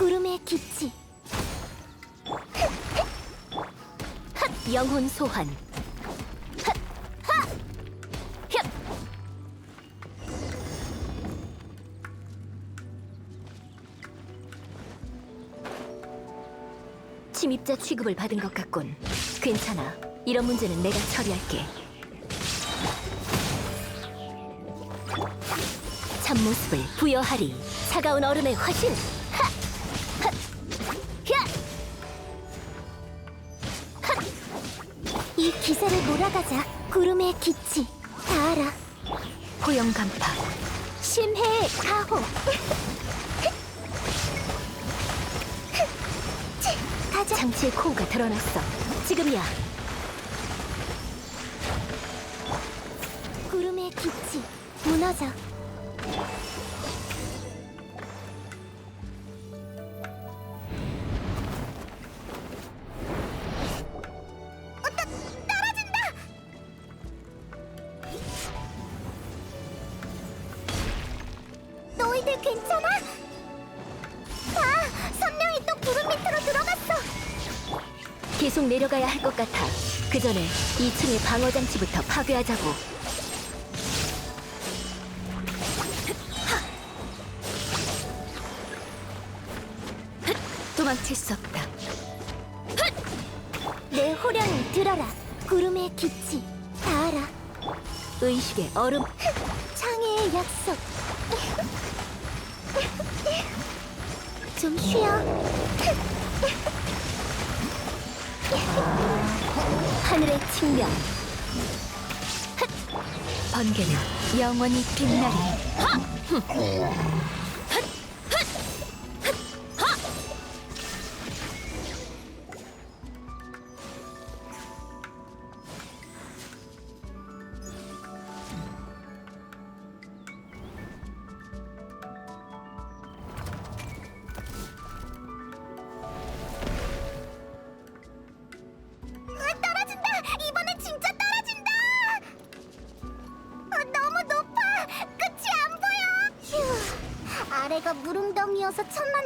구름의 기치 핫! 영혼 소환 핫! 하! 헥! 침입자 취급을 받은 것 같군 괜찮아 이런 문제는 내가 처리할게 참모습을 부여하리 차가운 얼음의 화신 기세를 몰아가자. 구름의 기치. 다 알아. 고용 간파. 심해의 가호. 가자. 장치의 코어가 드러났어. 지금이야. 구름의 기치. 무너져 계속 내려가야 할 것 같아. 그 전에 2층의 방어 장치부터 파괴하자고. 도망칠 수 없다. 내 호령을 들어라. 구름의 기치 다 알아. 의식의 얼음. 창의의 약속. 좀 쉬어. 하늘의 측면. 번개는 영원히 빛나리.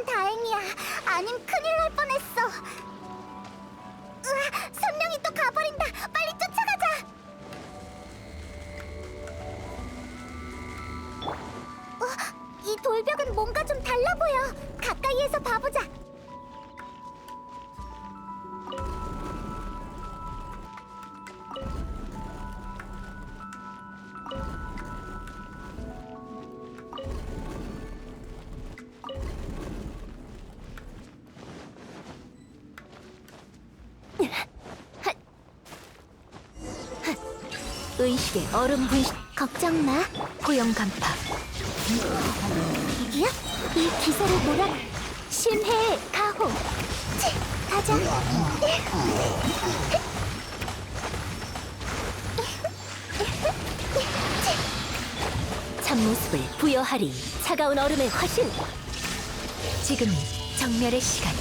다행이야. 아님 큰일 날 뻔했어. 으아, 선명이 또 가버린다. 빨리 쫓아가자. 어, 이 돌벽은 뭔가 좀 달라 보여. 가까이에서 봐보자. 의식의 얼음 분신 걱정 마. 고용 간파. 이야? 이 기세를 몰아라. 심해의 가호. 치, 가자. 참모습을 부여하리. 차가운 얼음의 화신. 지금이 정멸의 시간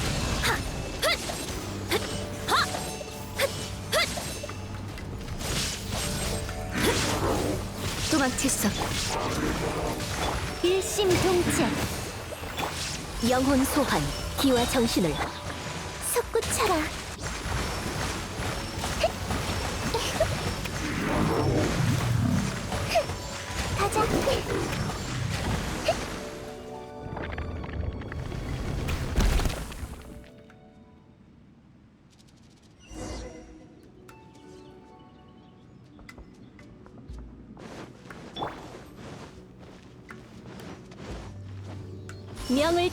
없다. 일심동체 영혼 소환 기와 정신을 솟구쳐라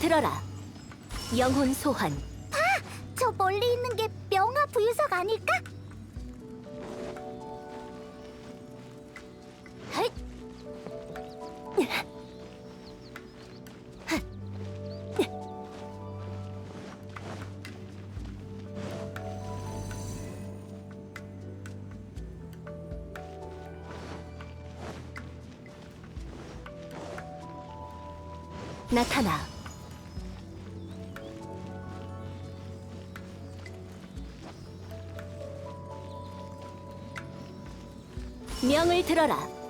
들어라. 영혼 소환. 봐! 저 멀리 있는 게 명화 부유석 아닐까? 헐! 나타나. 명을 들어라.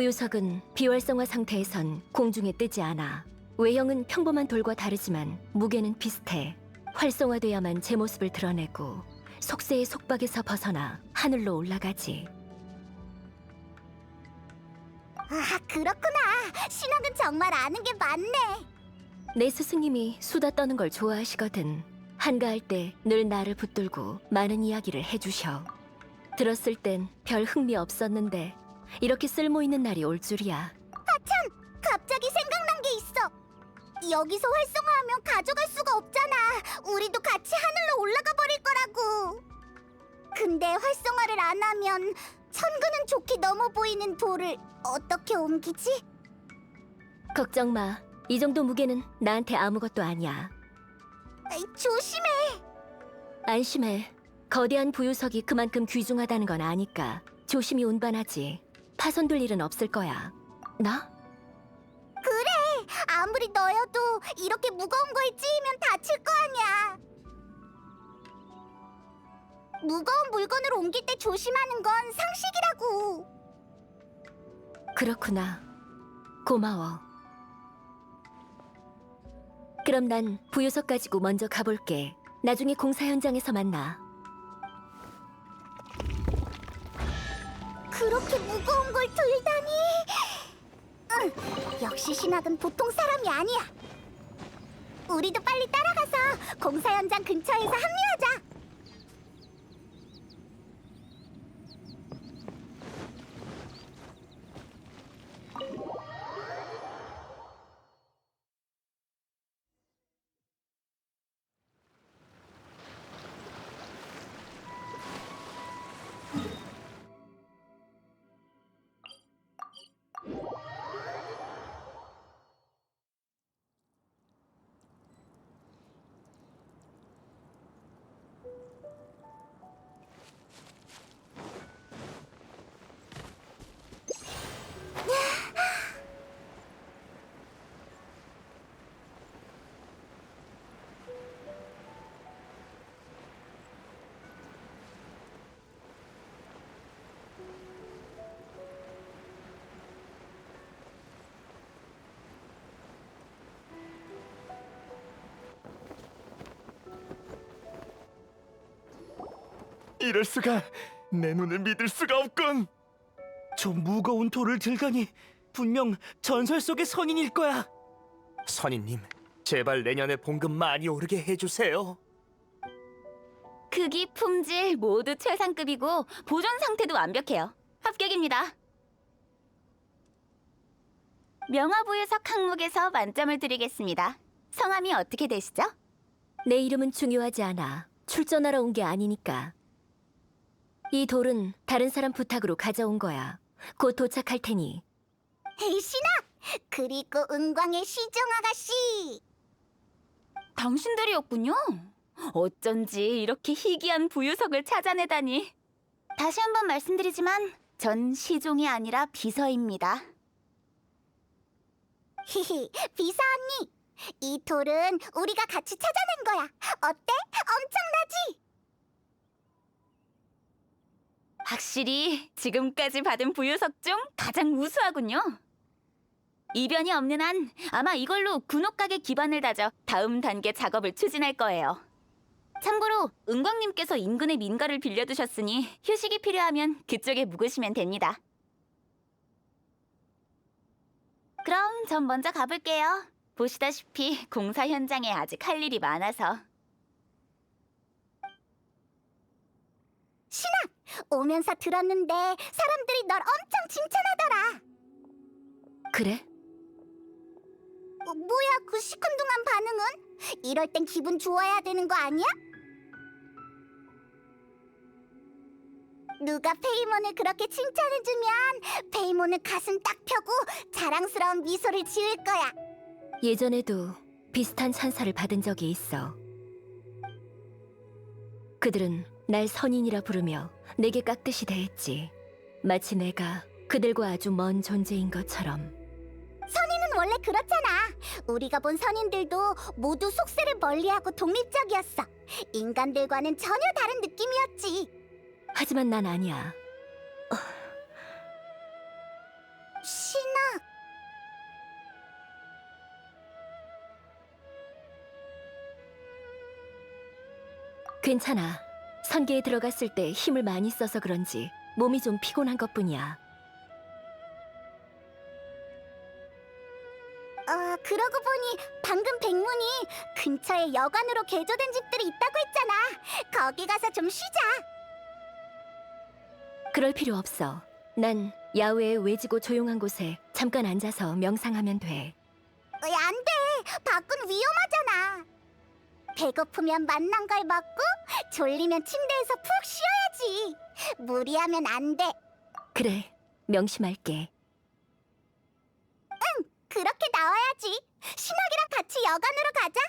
부유석은 비활성화 상태에선 공중에 뜨지 않아. 외형은 평범한 돌과 다르지만 무게는 비슷해. 활성화돼야만 제 모습을 드러내고 속세의 속박에서 벗어나 하늘로 올라가지. 아, 그렇구나. 신학은 정말 아는 게 많네. 내 스승님이 수다 떠는 걸 좋아하시거든. 한가할 때 늘 나를 붙들고 많은 이야기를 해주셔. 들었을 땐 별 흥미 없었는데 이렇게 쓸모 있는 날이 올 줄이야. 갑자기 생각난 게 있어. 여기서 활성화하면 가져갈 수가 없잖아. 우리도 같이 하늘로 올라가 버릴 거라고. 근데 활성화를 안 하면 천근은 좋게 넘어 보이는 돌을 어떻게 옮기지? 걱정 마. 이 정도 무게는 나한테 아무것도 아니야. 에이, 조심해. 안심해. 거대한 부유석이 그만큼 귀중하다는 건 아니까 조심히 운반하지. 파손될 일은 없을 거야. 나? 아무리 너여도 이렇게 무거운 거에 찌이면 다칠 거 아니야. 무거운 물건을 옮길 때 조심하는 건 상식이라고. 그렇구나. 고마워. 그럼 난 부유석 가지고 먼저 가볼게. 나중에 공사 현장에서 만나. 그렇게 무거운 걸 들다니. 응, 역시 신학은 보통 사람이 아니야. 우리도 빨리 따라가서 공사 현장 근처에서 합류하자. 이럴 수가 내 눈을 믿을 수가 없군. 저 무거운 돌을 들다니 분명 전설 속의 선인일 거야. 선인님, 제발 내년에 봉급 많이 오르게 해주세요. 크기, 품질 모두 최상급이고 보존 상태도 완벽해요. 합격입니다. 명화부유석 항목에서 만점을 드리겠습니다. 성함이 어떻게 되시죠? 내 이름은 중요하지 않아. 출전하러 온 게 아니니까. 이 돌은 다른 사람 부탁으로 가져온 거야. 곧 도착할 테니 헤이 신학 그리고 은광의 시종 아가씨. 당신들이었군요. 어쩐지 이렇게 희귀한 부유석을 찾아내다니. 다시 한번 말씀드리지만 전 시종이 아니라 비서입니다. 히히 비사 언니. 이 돌은 우리가 같이 찾아낸 거야. 어때? 엄청나지? 확실히 지금까지 받은 부유석 중 가장 우수하군요. 이변이 없는 한 아마 이걸로 군옥각의 기반을 다져 다음 단계 작업을 추진할 거예요. 참고로 은광님께서 인근의 민가를 빌려두셨으니 휴식이 필요하면 그쪽에 묵으시면 됩니다. 그럼 전 먼저 가볼게요. 보시다시피 공사 현장에 아직 할 일이 많아서. 오면서 들었는데 사람들이 널 엄청 칭찬하더라. 그래? 어, 뭐야 그 시큰둥한 반응은? 이럴 땐 기분 좋아야 되는 거 아니야? 누가 페이몬을 그렇게 칭찬해주면 페이몬은 가슴 딱 펴고 자랑스러운 미소를 지을 거야. 예전에도 비슷한 찬사를 받은 적이 있어. 그들은 날 선인이라 부르며 내게 깍듯이 대했지. 마치 내가 그들과 아주 먼 존재인 것처럼. 선인은 원래 그렇잖아. 우리가 본 선인들도 모두 속세를 멀리하고 독립적이었어. 인간들과는 전혀 다른 느낌이었지. 하지만 난 아니야. 신아, 괜찮아. 선계에 들어갔을 때 힘을 많이 써서 그런지 몸이 좀 피곤한 것뿐이야. 어, 그러고 보니 방금 백문이 근처에 여관으로 개조된 집들이 있다고 했잖아. 거기 가서 좀 쉬자. 그럴 필요 없어. 난 야외의 외지고 조용한 곳에 잠깐 앉아서 명상하면 돼. 어, 안 돼. 밖은 위험하잖아. 배고프면 맛난 걸 먹고 졸리면 침대에서 푹 쉬어야지. 무리하면 안 돼. 그래, 명심할게. 그렇게 나와야지. 신학이랑 같이 여관으로 가자.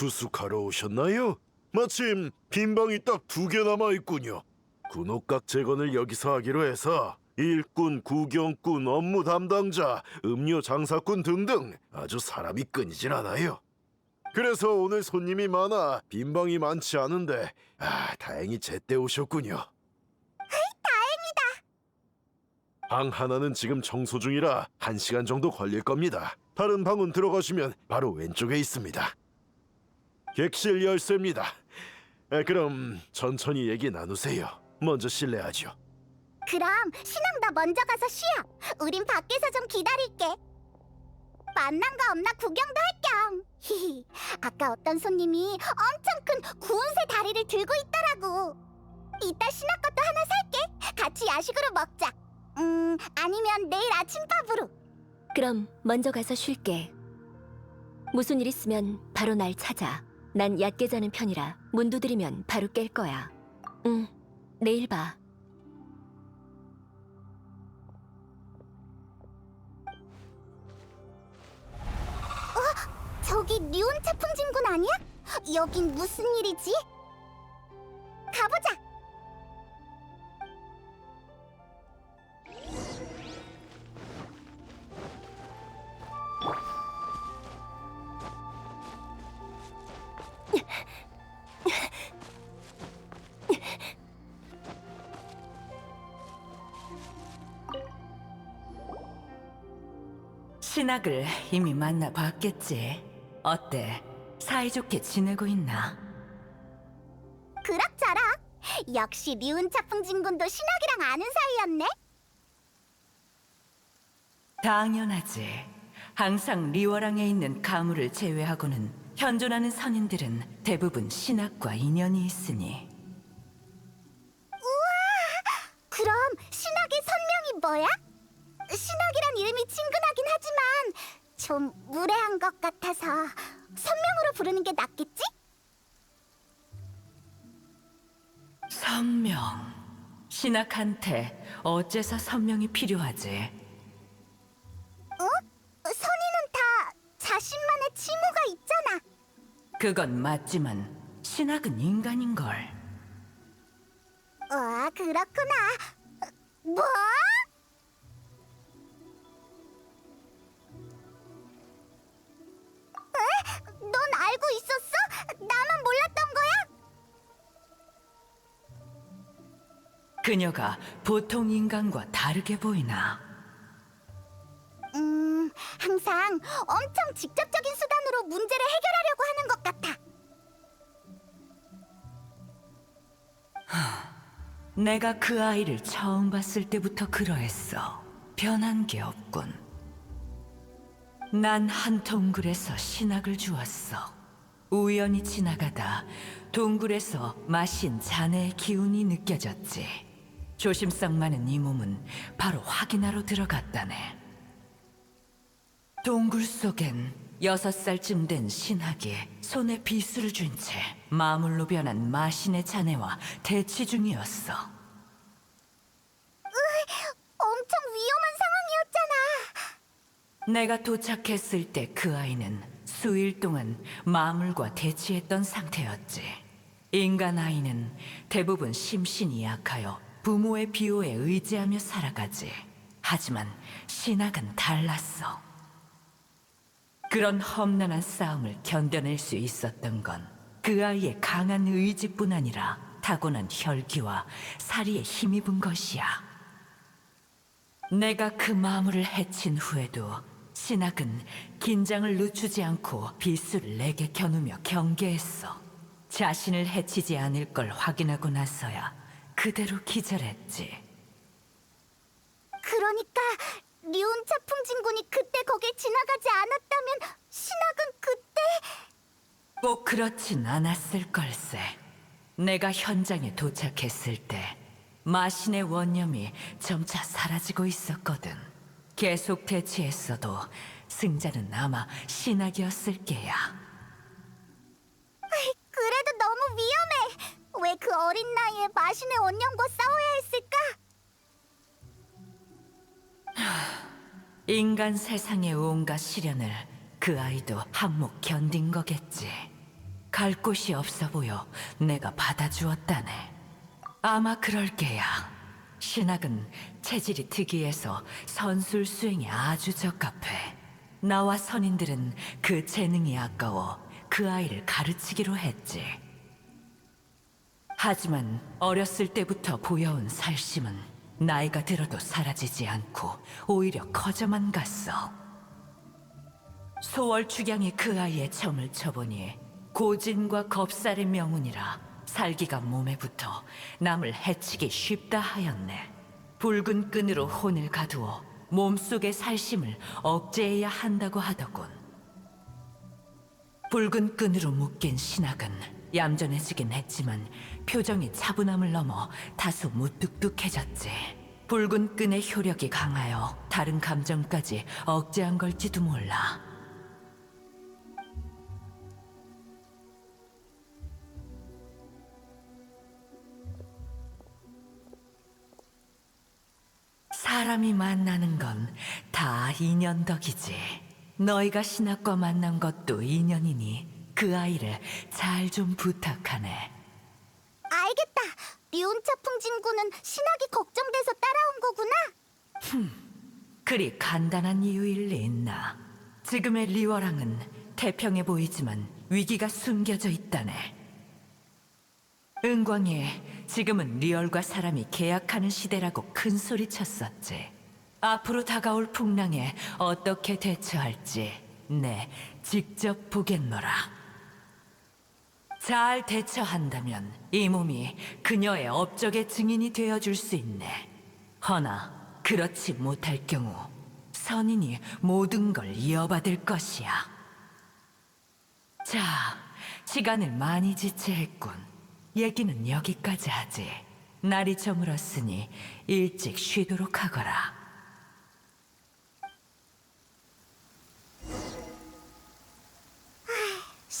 투숙하러 오셨나요? 마침 빈 방이 딱 두 개 남아 있군요. 군옥각 재건을 여기서 하기로 해서 일꾼, 구경꾼, 업무 담당자, 음료 장사꾼 등등 아주 사람이 끊이질 않아요. 그래서 오늘 손님이 많아 빈 방이 많지 않은데 아 다행히 제때 오셨군요. 다행이다. 방 하나는 지금 청소 중이라 한 시간 정도 걸릴 겁니다. 다른 방은 들어가시면 바로 왼쪽에 있습니다. 객실 열쇠입니다. 아, 그럼 천천히 얘기 나누세요. 먼저 실례하죠. 그럼 신앙 나 먼저 가서 쉬어. 우린 밖에서 좀 기다릴게. 만난 거 없나 구경도 할 겸. 히히. 아까 어떤 손님이 엄청 큰 구운 새 다리를 들고 있더라고. 이따 신앙 것도 하나 살게. 같이 야식으로 먹자. 음, 아니면 내일 아침밥으로. 그럼 먼저 가서 쉴게. 무슨 일 있으면 바로 날 찾아. 난 얕게 자는 편이라 문 두드리면 바로 깰 거야. 응, 내일 봐. 저기 류온 차풍진군 아니야? 여긴 무슨 일이지? 가보자. 신학을 이미 만나봤겠지. 어때? 사이좋게 지내고 있나? 그럭저럭. 역시 류은 차풍진군도 신학이랑 아는 사이였네. 당연하지. 항상 리워랑에 있는 가물을 제외하고는 현존하는 선인들은 대부분 신학과 인연이 있으니 그럼 신학의 선명이 뭐야? 신학이란 이름이 친근하긴 하지만 좀 무례한 것 같아서 선명으로 부르는 게 낫겠지? 선명. 신학한테 어째서 선명이 필요하지? 선인은 다 자신만의 칭호가 있잖아. 그건 맞지만 신학은 인간인걸. 와, 그렇구나. 뭐? 그녀가 보통 인간과 다르게 보이나? 음, 항상 엄청 직접적인 수단으로 문제를 해결하려고 하는 것 같아. 내가 그 아이를 처음 봤을 때부터 그러했어. 변한 게 없군. 난 한 동굴에서 신학을 주었어. 우연히 지나가다 동굴에서 마신 자네의 기운이 느껴졌지. 조심성 많은 이 몸은 바로 확인하러 들어갔다네. 동굴 속엔 여섯 살쯤 된 신학이 손에 비수를 쥔 채 마물로 변한 마신의 자네와 대치 중이었어. 엄청 위험한 상황이었잖아. 내가 도착했을 때 그 아이는 수일 동안 마물과 대치했던 상태였지. 인간 아이는 대부분 심신이 약하여 부모의 비호에 의지하며 살아가지. 하지만 신학은 달랐어. 그런 험난한 싸움을 견뎌낼 수 있었던 건 그 아이의 강한 의지뿐 아니라 타고난 혈기와 사리에 힘입은 것이야. 내가 그 마물을 해친 후에도 신학은 긴장을 늦추지 않고 비수를 내게 겨누며 경계했어. 자신을 해치지 않을 걸 확인하고 나서야 그대로 기절했지. 그러니까 리온 차 풍진군이 그때 거길 지나가지 않았다면 신학은 그때 꼭 그렇진 않았을 걸세. 내가 현장에 도착했을 때 마신의 원념이 점차 사라지고 있었거든. 계속 대치했어도 승자는 아마 신학이었을 게야. 그래도 너무 위험해. 왜 그 어린 나이에 마신의 원념과 싸워야 했을까? 인간 세상의 온갖 시련을 그 아이도 한몫 견딘 거겠지. 갈 곳이 없어 보여 내가 받아주었다네. 아마 그럴 게야. 신학은 체질이 특이해서 선술 수행에 아주 적합해. 나와 선인들은 그 재능이 아까워 그 아이를 가르치기로 했지. 하지만 어렸을 때부터 보여온 살심은 나이가 들어도 사라지지 않고 오히려 커져만 갔어. 소월 축양이 그 아이의 점을 쳐보니 고진과 겁살의 명운이라 살기가 몸에 붙어 남을 해치기 쉽다 하였네. 붉은 끈으로 혼을 가두어 몸속의 살심을 억제해야 한다고 하더군. 붉은 끈으로 묶인 신학은 얌전해지긴 했지만 표정이 차분함을 넘어 다소 무뚝뚝해졌지. 붉은 끈의 효력이 강하여 다른 감정까지 억제한 걸지도 몰라. 사람이 만나는 건 다 인연 덕이지. 너희가 신학과 만난 것도 인연이니 그 아이를 잘 좀 부탁하네. 알겠다. 리온차 풍진군은 신학이 걱정돼서 따라온 거구나. 그리 간단한 이유일 리 있나. 지금의 리워랑은 태평해 보이지만 위기가 숨겨져 있다네. 은광이 지금은 리얼과 사람이 계약하는 시대라고 큰 소리 쳤었지. 앞으로 다가올 풍랑에 어떻게 대처할지 네 직접 보겠노라. 잘 대처한다면 이 몸이 그녀의 업적의 증인이 되어줄 수 있네. 허나 그렇지 못할 경우 선인이 모든 걸 이어받을 것이야. 자, 시간을 많이 지체했군. 얘기는 여기까지 하지. 날이 저물었으니 일찍 쉬도록 하거라.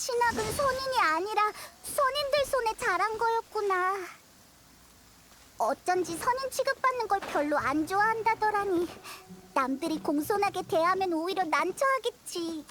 신학은 선인이 아니라 선인들 손에 자란 거였구나. 어쩐지 선인 취급받는 걸 별로 안 좋아한다더라니. 남들이 공손하게 대하면 오히려 난처하겠지.